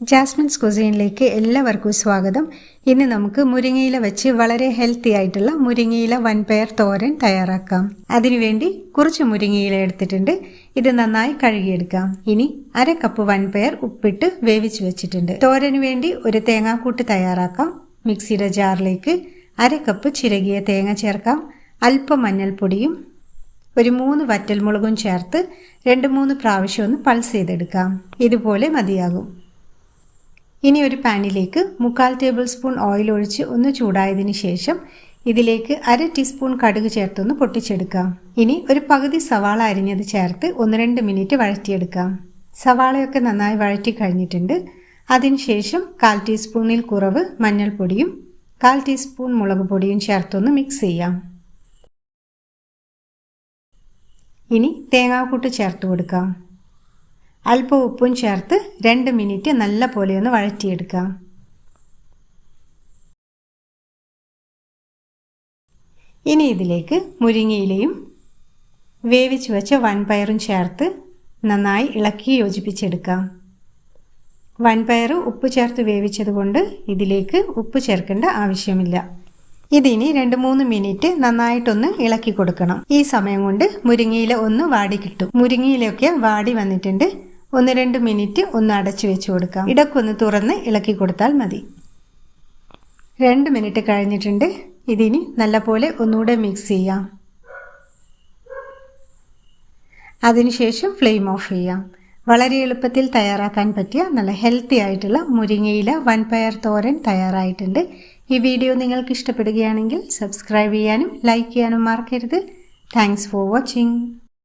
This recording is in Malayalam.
ജാസ്മിൻസ് കുസീനിലേക്ക് എല്ലാവർക്കും സ്വാഗതം. ഇന്ന് നമുക്ക് മുരിങ്ങയില വെച്ച് വളരെ ഹെൽത്തി ആയിട്ടുള്ള മുരിങ്ങയില വൻപയർ തോരൻ തയ്യാറാക്കാം. അതിനുവേണ്ടി കുറച്ച് മുരിങ്ങയില എടുത്തിട്ടുണ്ട്. ഇത് നന്നായി കഴുകിയെടുക്കാം. ഇനി അര കപ്പ് വൻപയർ ഉപ്പിട്ട് വേവിച്ച് വെച്ചിട്ടുണ്ട്. തോരന് വേണ്ടി ഒരു തേങ്ങാക്കൂട്ട് തയ്യാറാക്കാം. മിക്സിയുടെ ജാറിലേക്ക് അര കപ്പ് ചിരകിയ തേങ്ങ ചേർക്കാം. അല്പം മഞ്ഞൾപ്പൊടിയും ഒരു മൂന്ന് വറ്റൽമുളകും ചേർത്ത് രണ്ട് മൂന്ന് പ്രാവശ്യം ഒന്ന് പൾസ് ചെയ്തെടുക്കാം. ഇതുപോലെ മതിയാകും. ഇനി ഒരു പാനിലേക്ക് മുക്കാൽ ടേബിൾ സ്പൂൺ ഓയിൽ ഒഴിച്ച് ഒന്ന് ചൂടായതിനു ശേഷം ഇതിലേക്ക് അര ടീസ്പൂൺ കടുക് ചേർത്തൊന്ന് പൊട്ടിച്ചെടുക്കാം. ഇനി ഒരു പകുതി സവാള അരിഞ്ഞത് ചേർത്ത് ഒന്ന് രണ്ട് മിനിറ്റ് വഴറ്റിയെടുക്കാം. സവാളയൊക്കെ നന്നായി വഴറ്റി കഴിഞ്ഞിട്ടുണ്ട്. അതിനുശേഷം കാൽ ടീസ്പൂണിൽ കുറവ് മഞ്ഞൾപ്പൊടിയും കാൽ ടീസ്പൂൺ മുളക് പൊടിയും ചേർത്തൊന്ന് മിക്സ് ചെയ്യാം. ഇനി തേങ്ങാക്കൂട്ട് ചേർത്ത് കൊടുക്കാം. അല്പം ഉപ്പും ചേർത്ത് രണ്ട് മിനിറ്റ് നല്ല പോലെ ഒന്ന് വഴറ്റിയെടുക്കാം. ഇനി ഇതിലേക്ക് മുരിങ്ങയിലയും വേവിച്ച് വെച്ച വൻപയറും ചേർത്ത് നന്നായി ഇളക്കി യോജിപ്പിച്ചെടുക്കാം. വൻപയർ ഉപ്പ് ചേർത്ത് വേവിച്ചതുകൊണ്ട് ഇതിലേക്ക് ഉപ്പ് ചേർക്കേണ്ട ആവശ്യമില്ല. ഇതിനി രണ്ട് മൂന്ന് മിനിറ്റ് നന്നായിട്ടൊന്ന് ഇളക്കി കൊടുക്കണം. ഈ സമയം കൊണ്ട് മുരിങ്ങയില ഒന്ന് വാടി കിട്ടും. മുരിങ്ങയിലൊക്കെ വാടി വന്നിട്ടുണ്ട്. ഒന്ന് രണ്ട് മിനിറ്റ് ഒന്ന് അടച്ചു വെച്ച് കൊടുക്കാം. ഇടക്കൊന്ന് തുറന്ന് ഇളക്കി കൊടുത്താൽ മതി. രണ്ട് മിനിറ്റ് കഴിഞ്ഞിട്ടുണ്ട്. ഇതിനി നല്ലപോലെ ഒന്നുകൂടെ മിക്സ് ചെയ്യാം. അതിനുശേഷം ഫ്ലെയിം ഓഫ് ചെയ്യാം. വളരെ എളുപ്പത്തിൽ തയ്യാറാക്കാൻ പറ്റിയ നല്ല ഹെൽത്തി ആയിട്ടുള്ള മുരിങ്ങയില വൻപയർ തോരൻ തയ്യാറായിട്ടുണ്ട്. ഈ വീഡിയോ നിങ്ങൾക്ക് ഇഷ്ടപ്പെടുകയാണെങ്കിൽ സബ്സ്ക്രൈബ് ചെയ്യാനും ലൈക്ക് ചെയ്യാനും മറക്കരുത്. Thanks for watching